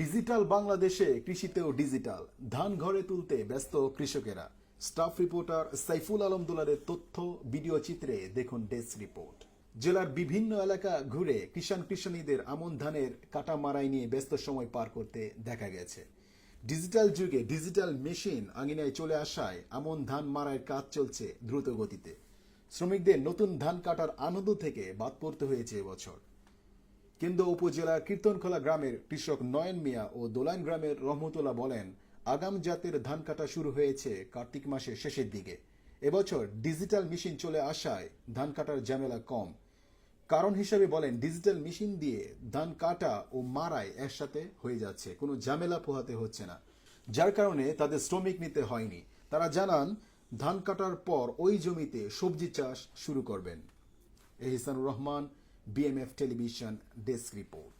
Digital বাংলাদেশে কৃষিতেও digital. ধান ঘরে তুলতে ব্যস্ত কৃষকেরা। স্টাফ রিপোর্টার সাইফুল আলম দুলারের তথ্য, ভিডিও চিত্রে দেখুন ডেস্ক রিপোর্ট। জেলার বিভিন্ন এলাকা ঘুরে কিষান কৃষানীদের আমন ধানের কাটা মারাই নিয়ে ব্যস্ত সময় পার করতে দেখা গেছে। ডিজিটাল যুগে ডিজিটাল মেশিন আঙিনায় চলে আসায় আমন ধান মারাইয়ের কাজ চলছে দ্রুত গতিতে। শ্রমিকদের নতুন ধান কাটার আনন্দ থেকে বাদ পড়তে হয়েছে এবছর। কেন্দ্র উপজেলার কীর্তনখোলা গ্রামের কৃষক নয়ন মিয়া ও দোলাইন গ্রামের রহমতুল্লাহ বলেন, আগাম জাতের ধান কাটা শুরু হয়েছে কার্তিক মাসের শেষের দিকে। এবছর ডিজিটাল মেশিন চলে আসায় ধান কাটার ঝামেলা কম। কারণ হিসেবে বলেন, ডিজিটাল মেশিন দিয়ে ধান কাটা ও মারাই একসাথে হয়ে যাচ্ছে, কোনো ঝামেলা পোহাতে হচ্ছে না। যার কারণে তাদের শ্রমিক নিতে হয়নি। তারা জানান, ধান কাটার পর ওই জমিতে সবজি চাষ শুরু করবেন। Ehsanur Rahman BMF television desk report